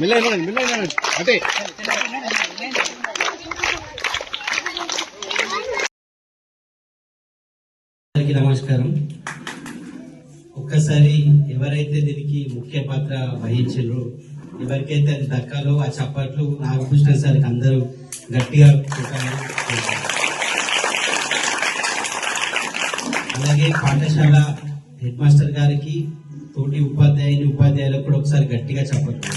మెల్లగా మెల్లగా అదే. అందరికీ నమస్కారం. ఒక్కసారి ఎవరైతే దీనికి ముఖ్య పాత్ర వహించారో ఎవరికైతే అది దక్కాలో ఆ చప్పట్లు నాగభూషణ సార్కి అందరూ గట్టిగా అలాగే పాఠశాల హెడ్ మాస్టర్ గారికి తోటి ఉపాధ్యాయుని ఉపాధ్యాయులకు కూడా ఒకసారి గట్టిగా చప్పట్లు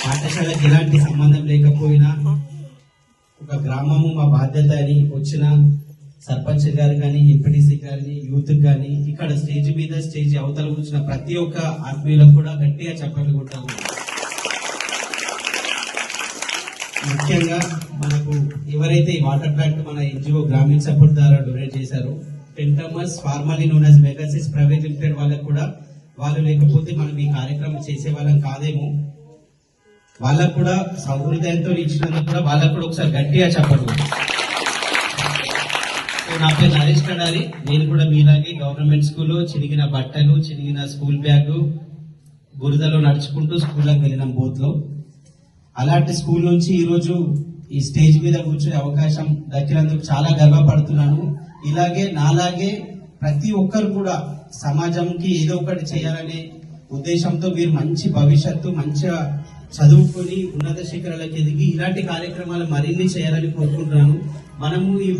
పాఠశాలకు ఎలాంటి సంబంధం లేకపోయినా ఒక గ్రామము మా బాధ్యత అని వచ్చిన సర్పంచ్ గారు కానీ ఎంపీటీసీ గారిని యూత్ కానీ ఇక్కడ స్టేజ్ మీద స్టేజ్ అవతల కూర్చున్న ప్రతి ఒక్క ఆత్మీయులకు కూడా గట్టిగా చెప్పలు కొట్టాలి ముఖ్యంగా మనకు ఎవరైతే ఈ వాటర్ ప్లాంట్ మన ఎన్జిఓ గ్రామీణ సపోర్ట్ ద్వారా డొనేట్ చేశారో టెంటమస్ formally known as Megasis private limited వాళ్ళకు కూడా వాళ్ళు లేకపోతే మనం ఈ కార్యక్రమం చేసే వాళ్ళం కాదేమో వాళ్ళకు కూడా సౌహృదయంతో ఇచ్చినందుకు కూడా వాళ్ళకు కూడా ఒకసారి గట్టిగా చెప్పండి. నా పేరు నరేష్ కడాలి నేను కూడా మీలాగే గవర్నమెంట్ స్కూల్లో చిరిగిన బట్టలు చిరిగిన స్కూల్ బ్యాగ్ బురదలో నడుచుకుంటూ స్కూల్కి వెళ్ళినాం బోత్లో. అలాంటి స్కూల్ నుంచి ఈరోజు ఈ స్టేజ్ మీద కూర్చునే అవకాశం దక్కినందుకు చాలా గర్వపడుతున్నాను. ఇలాగే నాలాగే ప్రతి ఒక్కరు కూడా సమాజంకి ఏదో ఒకటి చేయాలనే ఉద్దేశంతో మీరు మంచి భవిష్యత్తు మంచిగా చదువుకొని ఉన్నత శిఖరాలకు ఎదిగి ఇలాంటి కార్యక్రమాలు మరిన్ని చేయాలని కోరుకుంటున్నాను. మనము ఈ